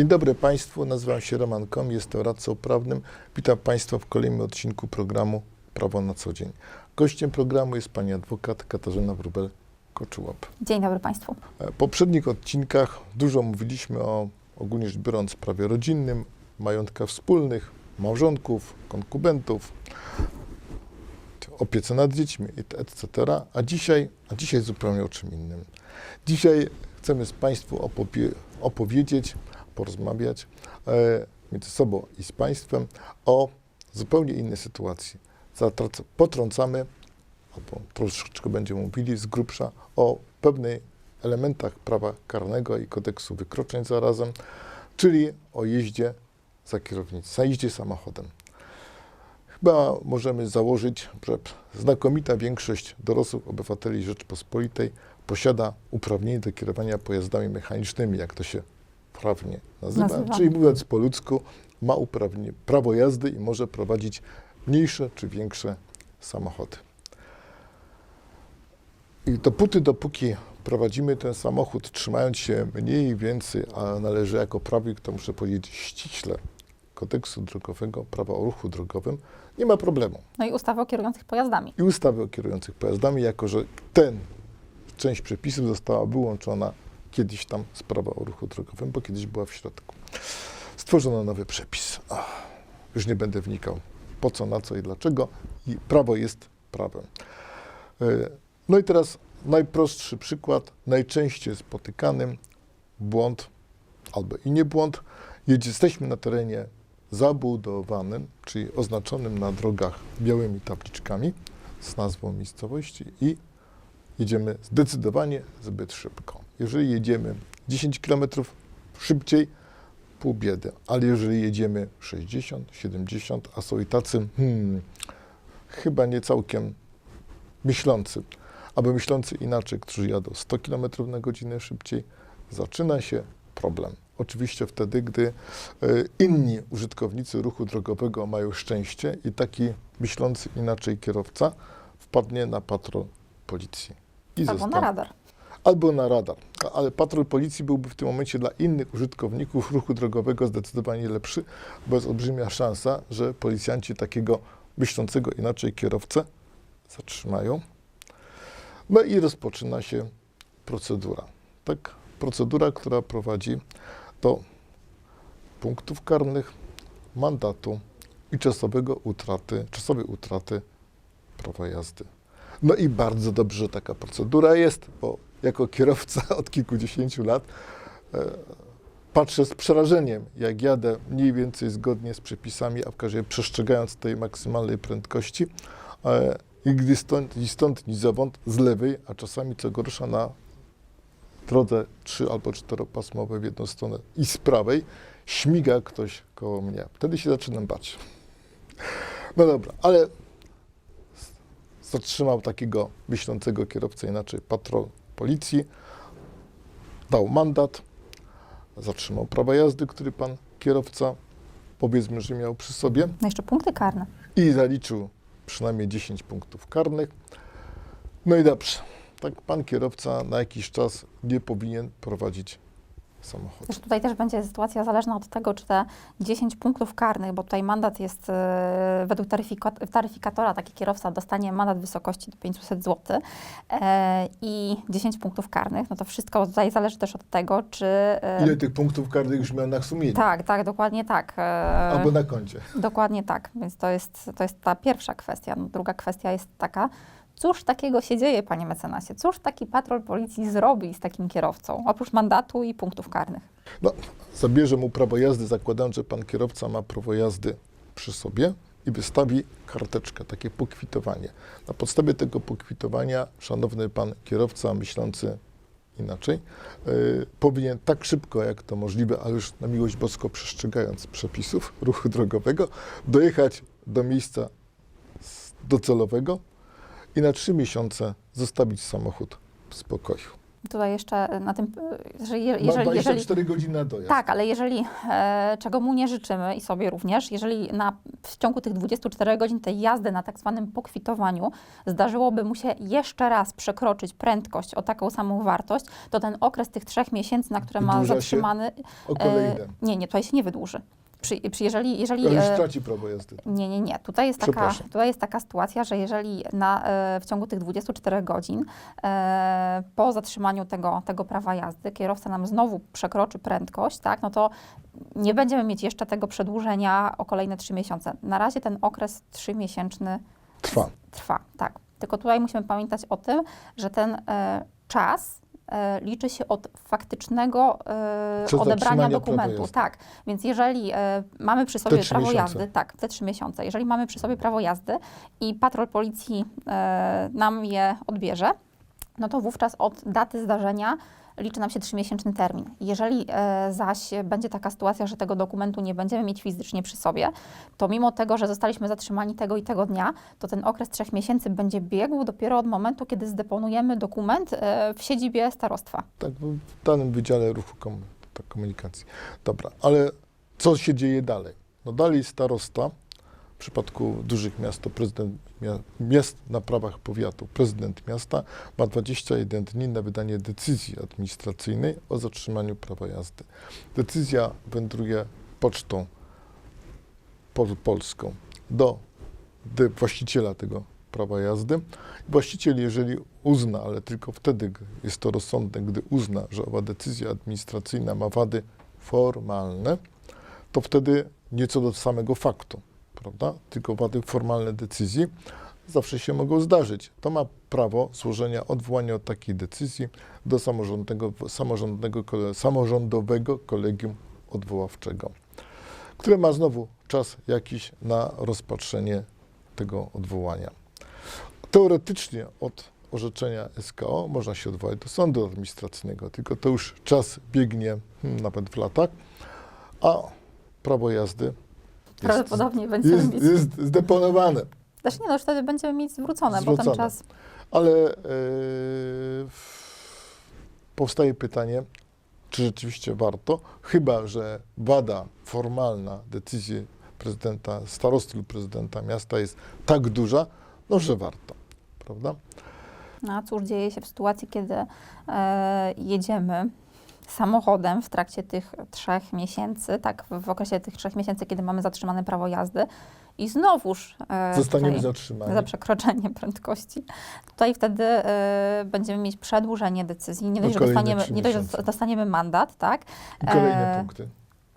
Dzień dobry Państwu, nazywam się Roman Kom, jestem radcą prawnym. Witam Państwa w kolejnym odcinku programu Prawo na co dzień. Gościem programu jest pani adwokat Katarzyna Wróbel-Koczułap. Dzień dobry Państwu. W poprzednich odcinkach dużo mówiliśmy o, ogólnie rzecz biorąc, prawie rodzinnym, majątkach wspólnych, małżonków, konkubentów, opiece nad dziećmi, etc. A dzisiaj, a dzisiaj zupełnie o czym innym. Dzisiaj chcemy z Państwu opowie- opowiedzieć, porozmawiać e, między sobą i z Państwem o zupełnie innej sytuacji. Zatrac- potrącamy, albo troszeczkę będziemy mówili z grubsza o pewnych elementach prawa karnego i kodeksu wykroczeń zarazem, czyli o jeździe za kierownicą, jeździe samochodem. Chyba możemy założyć, że znakomita większość dorosłych obywateli Rzeczpospolitej posiada uprawnienie do kierowania pojazdami mechanicznymi, jak to się prawnie nazywa. Czyli mówiąc po ludzku, ma uprawnienie, prawo jazdy i może prowadzić mniejsze czy większe samochody. I dopóty, dopóki prowadzimy ten samochód, trzymając się mniej więcej, a należy jako prawnik, to muszę powiedzieć ściśle, kodeksu drogowego, prawa o ruchu drogowym, nie ma problemu. No i ustawy o kierujących pojazdami. I ustawy o kierujących pojazdami, jako że ten część przepisów została wyłączona kiedyś tam z prawa o ruchu drogowym, bo kiedyś była w środku. Stworzono nowy przepis. Ach, już nie będę wnikał po co, na co i dlaczego. I prawo jest prawem. E, No i teraz najprostszy przykład, najczęściej spotykanym błąd albo i nie błąd. Jesteśmy na terenie zabudowanym, czyli oznaczonym na drogach białymi tabliczkami z nazwą miejscowości i jedziemy zdecydowanie zbyt szybko. Jeżeli jedziemy 10 km szybciej, pół biedy, ale jeżeli jedziemy 60, 70, a są i tacy, hmm, chyba nie całkiem myślący, albo myślący inaczej, którzy jadą 100 km na godzinę szybciej, zaczyna się problem. Oczywiście wtedy, gdy e, inni użytkownicy ruchu drogowego mają szczęście i taki myślący inaczej kierowca wpadnie na patrol policji. I Albo na radar. albo na radar. Ale patrol policji byłby w tym momencie dla innych użytkowników ruchu drogowego zdecydowanie lepszy, bo jest olbrzymia szansa, że policjanci takiego myślącego inaczej kierowcę zatrzymają. No i rozpoczyna się procedura. Tak, procedura, która prowadzi do punktów karnych, mandatu i czasowego utraty, czasowej utraty prawa jazdy. No i bardzo dobrze, że taka procedura jest, bo jako kierowca od kilkudziesięciu lat e, patrzę z przerażeniem, jak jadę mniej więcej zgodnie z przepisami, a w każdym razie przestrzegając tej maksymalnej prędkości e, i gdy stąd, ni stąd, ni zowąd, z lewej, a czasami co gorsza na drodze trzy albo czteropasmowej w jedną stronę i z prawej, śmiga ktoś koło mnie. Wtedy się zaczynam bać. No dobra, ale zatrzymał takiego myślącego kierowcę, inaczej patrol policji, dał mandat, zatrzymał prawa jazdy, który pan kierowca powiedzmy, że miał przy sobie No jeszcze punkty karne. i zaliczył przynajmniej 10 punktów karnych. No i dobrze, tak pan kierowca na jakiś czas nie powinien prowadzić samochodu. Też tutaj też będzie sytuacja zależna od tego, czy te 10 punktów karnych, bo tutaj mandat jest e, według taryfika- taryfikatora, taki kierowca dostanie mandat w wysokości do 500 zł e, i 10 punktów karnych, no to wszystko tutaj zależy też od tego, czy... e, Ile tych punktów karnych już miał na sumieniu? Tak, tak, dokładnie tak. Albo na koncie. Dokładnie tak, więc to jest, to jest ta pierwsza kwestia. No, druga kwestia jest taka, cóż takiego się dzieje, panie mecenasie? Cóż taki patrol policji zrobi z takim kierowcą, oprócz mandatu i punktów karnych? No, zabierze mu prawo jazdy, zakładając, że pan kierowca ma prawo jazdy przy sobie i wystawi karteczkę, takie pokwitowanie. Na podstawie tego pokwitowania, szanowny pan kierowca myślący inaczej, yy, powinien tak szybko, jak to możliwe, ale już na miłość boską przestrzegając przepisów ruchu drogowego, dojechać do miejsca docelowego i na trzy miesiące zostawić samochód w spokoju. Tutaj jeszcze na tym, e, że je, Ma jeżeli, jeżeli, 24 godziny na dojazd. Tak, ale jeżeli, e, czego mu nie życzymy i sobie również, jeżeli na, w ciągu tych 24 godzin tej jazdy na tak zwanym pokwitowaniu zdarzyłoby mu się jeszcze raz przekroczyć prędkość o taką samą wartość, to ten okres tych trzech miesięcy, na które ma Wydłuża się zatrzymany... O kolejne. e, nie, nie, tutaj się nie wydłuży. Przy, przy, jeżeli, jeżeli, Ale już e, traci prawo jazdy. nie, nie, nie. Tutaj jest taka, tutaj jest taka sytuacja, że jeżeli na, e, w ciągu tych 24 godzin e, po zatrzymaniu tego, tego prawa jazdy kierowca nam znowu przekroczy prędkość, tak, no to nie będziemy mieć jeszcze tego przedłużenia o kolejne 3 miesiące. Na razie ten okres 3-miesięczny Trwa. trwa, tak. Tylko tutaj musimy pamiętać o tym, że ten e, czas liczy się od faktycznego e, odebrania dokumentu. Tak, więc jeżeli e, mamy przy sobie prawo miesiące. jazdy, tak, te trzy miesiące, jeżeli mamy przy sobie prawo jazdy i patrol policji e, nam je odbierze, no to wówczas od daty zdarzenia liczy nam się trzymiesięczny termin. Jeżeli e, zaś będzie taka sytuacja, że tego dokumentu nie będziemy mieć fizycznie przy sobie, to mimo tego, że zostaliśmy zatrzymani tego i tego dnia, to ten okres trzech miesięcy będzie biegł dopiero od momentu, kiedy zdeponujemy dokument e, w siedzibie starostwa. Tak, w danym Wydziale Ruchu komu- Komunikacji. Dobra, ale co się dzieje dalej? No dalej starosta, w przypadku dużych miast to prezydent mia- miast na prawach powiatu, prezydent miasta ma 21 dni na wydanie decyzji administracyjnej o zatrzymaniu prawa jazdy. Decyzja wędruje pocztą pol- polską do de- właściciela tego prawa jazdy. Właściciel, jeżeli uzna, ale tylko wtedy jest to rozsądne, gdy uzna, że owa decyzja administracyjna ma wady formalne, to wtedy nie co do samego faktu, prawda? Tylko wady formalne decyzji zawsze się mogą zdarzyć. To ma prawo złożenia odwołania od takiej decyzji do samorządnego, samorządnego, samorządowego kolegium odwoławczego, które ma znowu czas jakiś na rozpatrzenie tego odwołania. Teoretycznie od orzeczenia SKO można się odwołać do sądu administracyjnego, tylko to już czas biegnie hmm, nawet w latach, a prawo jazdy jest, Prawdopodobnie będziemy jest, mieć... jest zdeponowane. Też nie, no już wtedy będziemy mieć zwrócone, bo ten Zwrócone. czas... Ale w- powstaje pytanie, czy rzeczywiście warto, chyba że wada formalna decyzji prezydenta, starosty lub prezydenta miasta jest tak duża, no że warto, prawda? No a cóż dzieje się w sytuacji, kiedy e, jedziemy samochodem w trakcie tych trzech miesięcy, tak, w, okresie tych trzech miesięcy, kiedy mamy zatrzymane prawo jazdy i znowuż e, Zostaniemy zatrzymani. za przekroczenie prędkości. Tutaj wtedy e, będziemy mieć przedłużenie decyzji. Nie dość, że dostaniemy, nie dość, że dostaniemy mandat, tak? I kolejne e, punkty.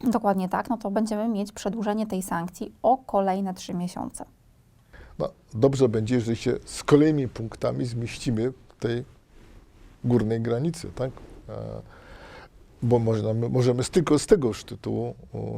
Dokładnie tak, no to będziemy mieć przedłużenie tej sankcji o kolejne trzy miesiące. No, dobrze będzie, jeżeli się z kolejnymi punktami zmieścimy w tej górnej granicy, tak? E, Bo możemy, możemy z, tylko z tegoż tytułu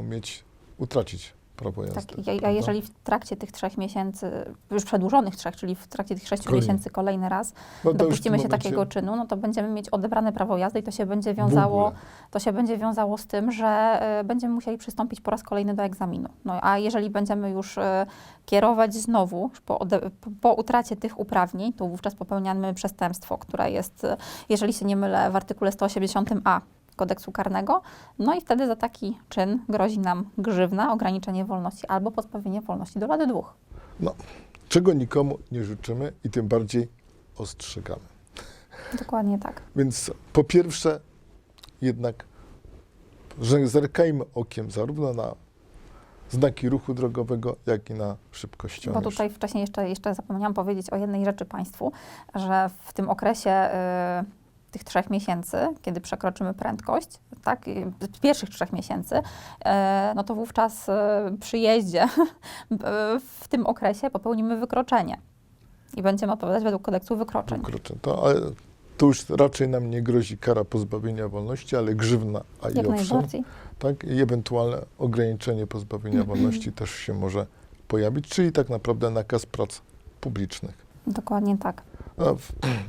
mieć, utracić prawo jazdy. Tak, a- jeżeli w trakcie tych trzech miesięcy, już przedłużonych trzech, czyli w trakcie tych sześciu miesięcy kolejny raz no dopuścimy się momencie takiego czynu, no to będziemy mieć odebrane prawo jazdy i to się będzie wiązało, to się będzie wiązało z tym, że e, będziemy musieli przystąpić po raz kolejny do egzaminu. No a jeżeli będziemy już e, kierować znowu po, ode, po, po utracie tych uprawnień, to wówczas popełniamy przestępstwo, które jest, e, jeżeli się nie mylę, w artykule 180a kodeksu karnego, no i wtedy za taki czyn grozi nam grzywna, ograniczenie wolności albo pozbawienie wolności do lat dwóch. Czego nikomu nie życzymy i tym bardziej ostrzegamy. Dokładnie tak. Więc po pierwsze, jednak, że zerkajmy okiem zarówno na znaki ruchu drogowego, jak i na szybkościomierz. Bo tutaj wcześniej jeszcze, jeszcze zapomniałam powiedzieć o jednej rzeczy Państwu, że w tym okresie y, tych trzech miesięcy, kiedy przekroczymy prędkość, tak, z pierwszych trzech miesięcy, y, no to wówczas y, przy jeździe w tym okresie popełnimy wykroczenie i będziemy odpowiadać według kodeksu wykroczeń. Wykroczeń. To, ale to już raczej nam nie grozi kara pozbawienia wolności, ale grzywna, a i Jak owszem, najbardziej. tak, i ewentualne ograniczenie pozbawienia wolności też się może pojawić, czyli tak naprawdę nakaz prac publicznych. Dokładnie tak.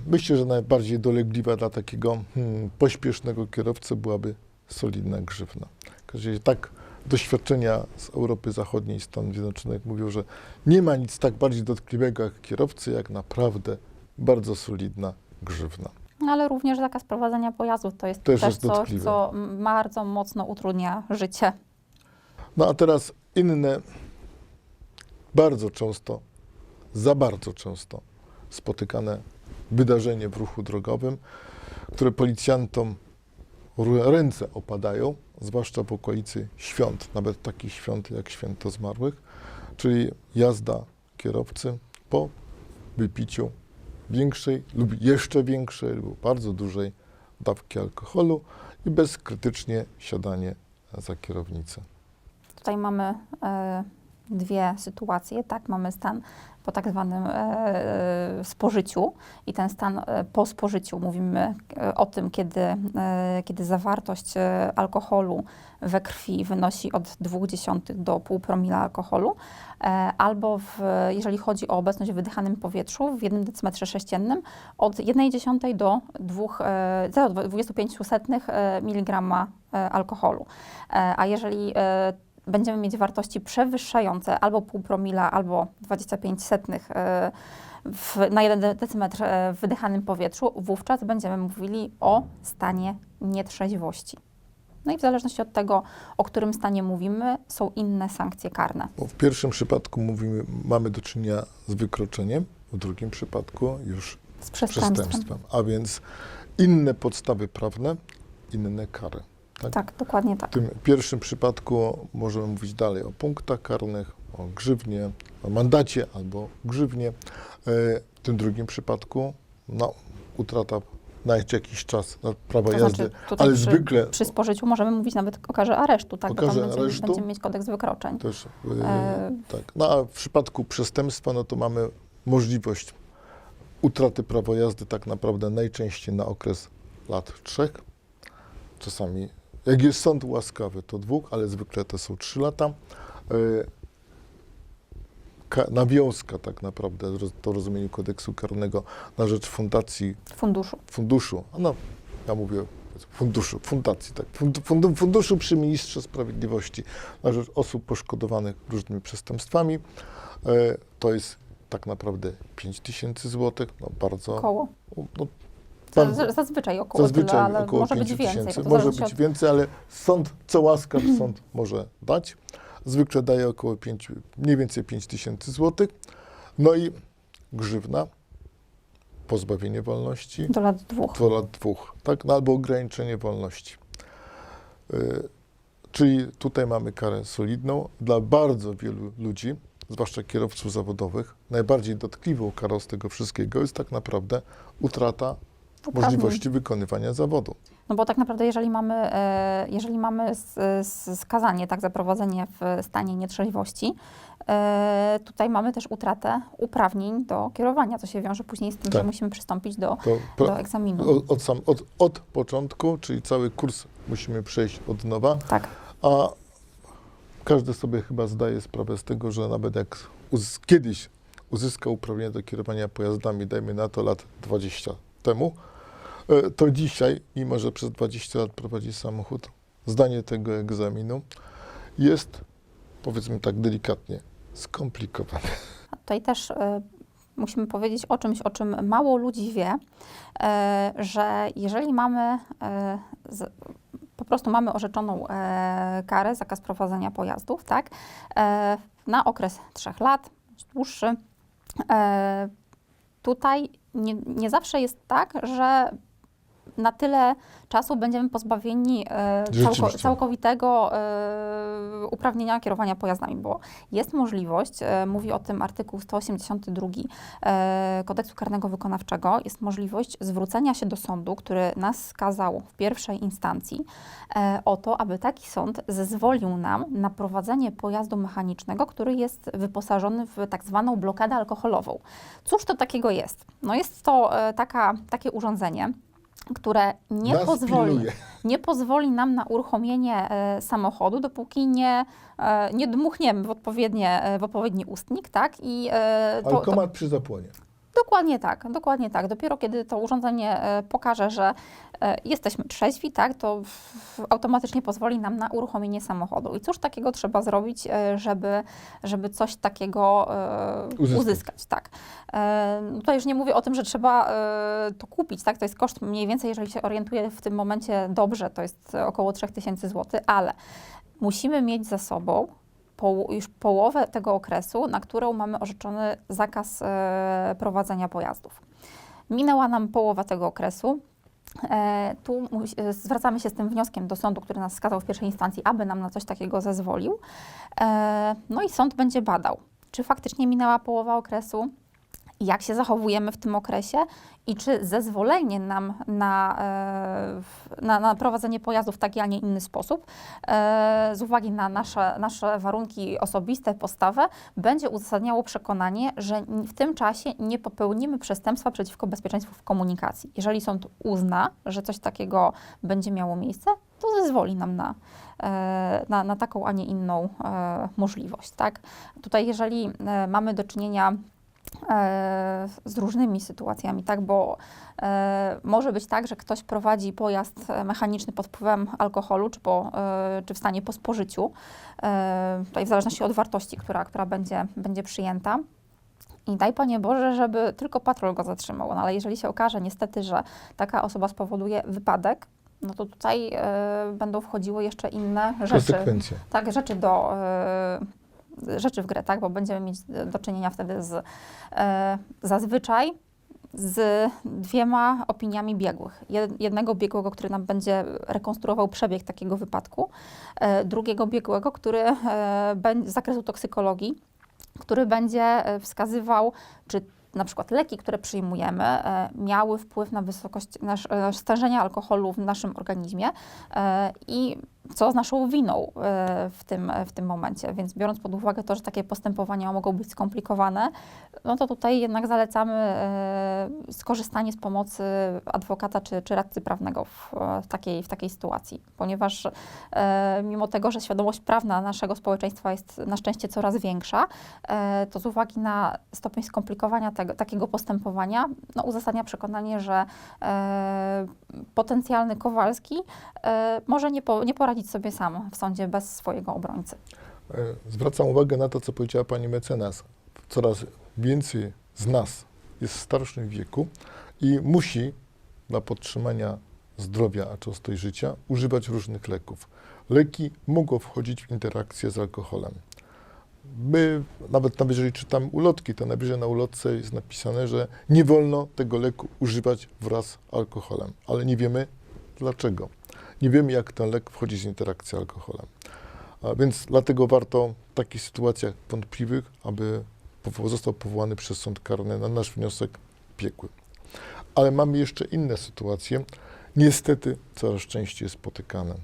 Myślę, że najbardziej dolegliwa dla takiego hmm, pośpiesznego kierowcy byłaby solidna grzywna. W każdym razie tak doświadczenia z Europy Zachodniej Stanów Zjednoczonych mówią, że nie ma nic tak bardziej dotkliwego jak kierowcy, jak naprawdę bardzo solidna grzywna. No, ale również zakaz prowadzenia pojazdów to jest Też też, jest coś, dotkliwe. co bardzo mocno utrudnia życie. No a teraz inne, bardzo często, za bardzo często spotykane wydarzenie w ruchu drogowym, które policjantom ręce opadają, zwłaszcza w okolicy świąt, nawet takich świąt jak święto zmarłych, czyli jazda kierowcy po wypiciu większej lub jeszcze większej lub bardzo dużej dawki alkoholu i bezkrytycznie siadanie za kierownicę. Tutaj mamy e, dwie sytuacje, tak? Mamy stan po tak zwanym e, e, spożyciu i ten stan e, po spożyciu. Mówimy o tym, kiedy, kiedy zawartość alkoholu we krwi wynosi od 0,2 do 0,5 promila alkoholu, albo w, jeżeli chodzi o obecność w wydychanym powietrzu w jednym decymetrze sześciennym od 1,1 do 2, e, 0,25 mg alkoholu. A jeżeli będziemy mieć wartości przewyższające albo pół promila, albo 25 setnych e, w, na jeden de- decymetr e, w wydychanym powietrzu, wówczas będziemy mówili o stanie nietrzeźwości. No i w zależności od tego, o którym stanie mówimy, są inne sankcje karne. Bo w pierwszym przypadku mówimy, mamy do czynienia z wykroczeniem, w drugim przypadku już Z przestępstwem. przestępstwem, a więc inne podstawy prawne, inne kary. Tak? Tak, dokładnie W tak. tym pierwszym przypadku możemy mówić dalej o punktach karnych, o grzywnie, o mandacie albo grzywnie. E, W tym drugim przypadku no, utrata na jakiś czas na prawo To jazdy, znaczy ale przy, zwykle przy spożyciu możemy mówić nawet o karze aresztu, tak? O karze będziemy, aresztu? będziemy mieć kodeks wykroczeń. też e, tak. No a w przypadku przestępstwa, no to mamy możliwość utraty prawa jazdy tak naprawdę najczęściej na okres lat trzech. Czasami, jak jest sąd łaskawy, to dwóch, ale zwykle to są trzy lata. E, ka- Nawiązka tak naprawdę, to rozumieniu kodeksu karnego na rzecz fundacji Funduszu. funduszu, a no, ja mówię funduszu, fundacji, tak, fund, fund, funduszu przy ministrze sprawiedliwości na rzecz osób poszkodowanych różnymi przestępstwami. E, to jest tak naprawdę 5 tysięcy złotych, no bardzo, Koło. no, bardzo Zaz- Zazwyczaj około zazwyczaj tyle, ale około może 5 być więcej. tysięcy, może być od- więcej, ale sąd, co łaskaw sąd może dać, zwykle daje około 5, mniej więcej 5 tysięcy złotych, no i grzywna, pozbawienie wolności, Do lat dwóch. do lat dwóch, tak? No, albo ograniczenie wolności. Y, czyli tutaj mamy karę solidną. Dla bardzo wielu ludzi, zwłaszcza kierowców zawodowych, najbardziej dotkliwą karą z tego wszystkiego jest tak naprawdę utrata Uprawnień. możliwości wykonywania zawodu. No bo tak naprawdę, jeżeli mamy, e, jeżeli mamy skazanie, tak, za prowadzenie w stanie nietrzeźwości, e, tutaj mamy też utratę uprawnień do kierowania, co się wiąże później z tym, Tak. że musimy przystąpić do, To do egzaminu. od, od, sam, od, od początku, czyli cały kurs musimy przejść od nowa, Tak, a każdy sobie chyba zdaje sprawę z tego, że nawet jak uz- kiedyś uzyskał uprawnienie do kierowania pojazdami, dajmy na to lat 20 temu, to dzisiaj, mimo że przez 20 lat prowadzi samochód, zdanie tego egzaminu jest, powiedzmy tak delikatnie, skomplikowane. Tutaj też e, musimy powiedzieć o czymś, o czym mało ludzi wie, e, że jeżeli mamy e, z, po prostu mamy orzeczoną e, karę, zakaz prowadzenia pojazdów, tak, e, na okres trzech lat, dłuższy, e, tutaj nie, nie zawsze jest tak, że na tyle czasu będziemy pozbawieni e, całko, całkowitego e, uprawnienia kierowania pojazdami, bo jest możliwość, e, mówi o tym artykuł 182 e, kodeksu karnego wykonawczego, jest możliwość zwrócenia się do sądu, który nas skazał w pierwszej instancji, o to, aby taki sąd zezwolił nam na prowadzenie pojazdu mechanicznego, który jest wyposażony w tak zwaną blokadę alkoholową. Cóż to takiego jest? No jest to taka, takie urządzenie, które nie Nas pozwoli, pilnuje. nie pozwoli nam na uruchomienie e, samochodu, dopóki nie, e, nie dmuchniemy w, odpowiednie, e, w odpowiedni ustnik, tak? I, e, to, to, Alkomat przy zapłonie. Dokładnie tak, dokładnie tak. Dopiero kiedy to urządzenie e, pokaże, że e, jesteśmy trzeźwi, tak, to automatycznie pozwoli nam na uruchomienie samochodu. I cóż takiego trzeba zrobić, e, żeby, żeby coś takiego Uzyskać. uzyskać. Tak. Tutaj już nie mówię o tym, że trzeba to kupić, tak? To jest koszt mniej więcej, jeżeli się orientuję w tym momencie dobrze, to jest około 3000 zł, ale musimy mieć za sobą już połowę tego okresu, na którą mamy orzeczony zakaz e, prowadzenia pojazdów. Minęła nam połowa tego okresu. E, tu e, zwracamy się z tym wnioskiem do sądu, który nas skazał w pierwszej instancji, aby nam na coś takiego zezwolił. E, no i sąd będzie badał, czy faktycznie minęła połowa okresu, jak się zachowujemy w tym okresie i czy zezwolenie nam na, e, na, na prowadzenie pojazdu w taki, a nie inny sposób, e, z uwagi na nasze, nasze warunki osobiste, postawę, będzie uzasadniało przekonanie, że w tym czasie nie popełnimy przestępstwa przeciwko bezpieczeństwu w komunikacji. Jeżeli sąd uzna, że coś takiego będzie miało miejsce, to zezwoli nam na, e, na, na taką, a nie inną możliwość. Tak? Tutaj, jeżeli mamy do czynienia z różnymi sytuacjami, tak, bo e, może być tak, że ktoś prowadzi pojazd e, mechaniczny pod wpływem alkoholu, czy, po, e, czy w stanie po spożyciu, e, tutaj w zależności od wartości, która, która będzie, będzie przyjęta. I daj Panie Boże, żeby tylko patrol go zatrzymał. No ale jeżeli się okaże niestety, że taka osoba spowoduje wypadek, no to tutaj e, będą wchodziły jeszcze inne rzeczy Konsekwencje. tak, rzeczy do, e, rzeczy w grę, tak, bo będziemy mieć do czynienia wtedy z e, zazwyczaj z dwiema opiniami biegłych. Jed- Jednego biegłego, który nam będzie rekonstruował przebieg takiego wypadku, e, drugiego biegłego, który e, z zakresu toksykologii, który będzie e, wskazywał, czy na przykład leki, które przyjmujemy, e, miały wpływ na wysokość nasz, stężenia alkoholu w naszym organizmie e, i co z naszą winą e, w tym, w tym momencie. Więc biorąc pod uwagę to, że takie postępowania mogą być skomplikowane, no to tutaj jednak zalecamy e, skorzystanie z pomocy adwokata czy, czy radcy prawnego w, takiej, w takiej sytuacji, ponieważ e, mimo tego, że świadomość prawna naszego społeczeństwa jest na szczęście coraz większa, to z uwagi na stopień skomplikowania tego, takiego postępowania, no, uzasadnia przekonanie, że potencjalny Kowalski może nie, po, nie poradzić sobie sam w sądzie bez swojego obrońcy. E, Zwracam uwagę na to, co powiedziała pani mecenas. Coraz więcej z nas jest w starszym wieku i musi dla podtrzymania zdrowia, a często i życia, używać różnych leków. Leki mogą wchodzić w interakcję z alkoholem. My, nawet, nawet jeżeli czytam ulotki, to najwyżej na ulotce jest napisane, że nie wolno tego leku używać wraz z alkoholem, ale nie wiemy dlaczego. Nie wiemy, jak ten lek wchodzi z interakcji z alkoholem. A więc dlatego warto w takich sytuacjach wątpliwych, aby został powołany przez sąd karny na nasz wniosek biegły. Ale mamy jeszcze inne sytuacje, niestety coraz częściej spotykane,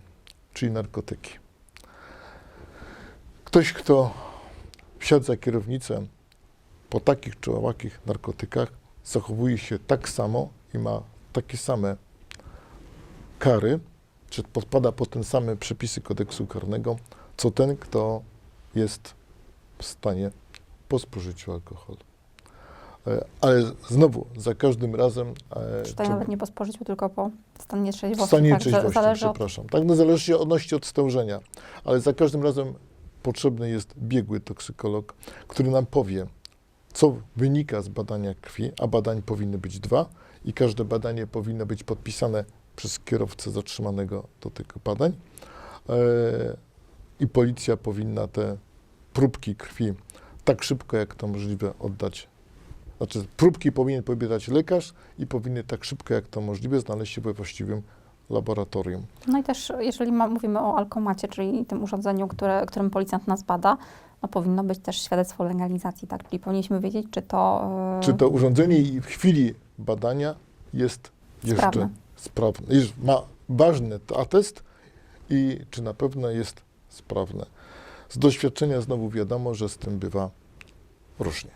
czyli narkotyki. Ktoś, kto wsiadł za kierownicę po takich czy owakich narkotykach, zachowuje się tak samo i ma takie same kary, czy podpada pod te same przepisy kodeksu karnego, co ten, kto jest w stanie po spożyciu alkoholu. E, Ale znowu, za każdym razem. e, Tutaj trzeba- nawet nie po spożyciu, tylko po stanie trzeźwości. stanie Także trzeźwości, zależy od przepraszam. Tak, no zależy się odnosi od stężenia, ale za każdym razem potrzebny jest biegły toksykolog, który nam powie, co wynika z badania krwi, a badań powinny być dwa i każde badanie powinno być podpisane przez kierowcę zatrzymanego do tych badań. E, I policja powinna te próbki krwi tak szybko, jak to możliwe, oddać. Znaczy, próbki powinien pobierać lekarz i powinny tak szybko, jak to możliwe, znaleźć się we właściwym laboratorium. No i też, jeżeli ma, mówimy o alkomacie, czyli tym urządzeniu, które, którym policjant nas bada, no powinno być też świadectwo legalizacji, tak? Czyli powinniśmy wiedzieć, czy to... e, Czy to urządzenie w chwili badania jest jeszcze Sprawne. Sprawne, jest, ma ważny atest i czy na pewno jest sprawne. Z doświadczenia znowu wiadomo, że z tym bywa różnie.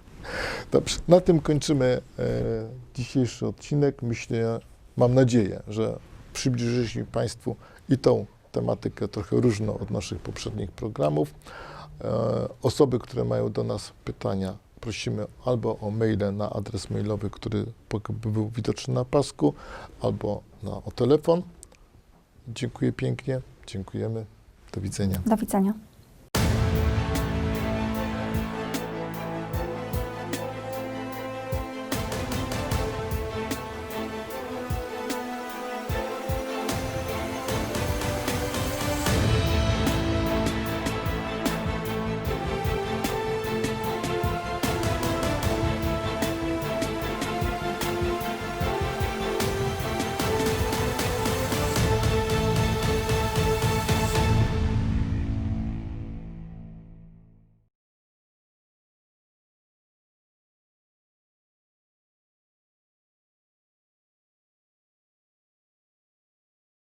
Dobrze, na tym kończymy e, dzisiejszy odcinek. Myślę, mam nadzieję, że przybliżyliśmy Państwu i tą tematykę trochę różną od naszych poprzednich programów. E, osoby, które mają do nas pytania, prosimy albo o maile na adres mailowy, który był widoczny na pasku, albo na, o telefon. Dziękuję pięknie, dziękujemy. Do widzenia. Do widzenia.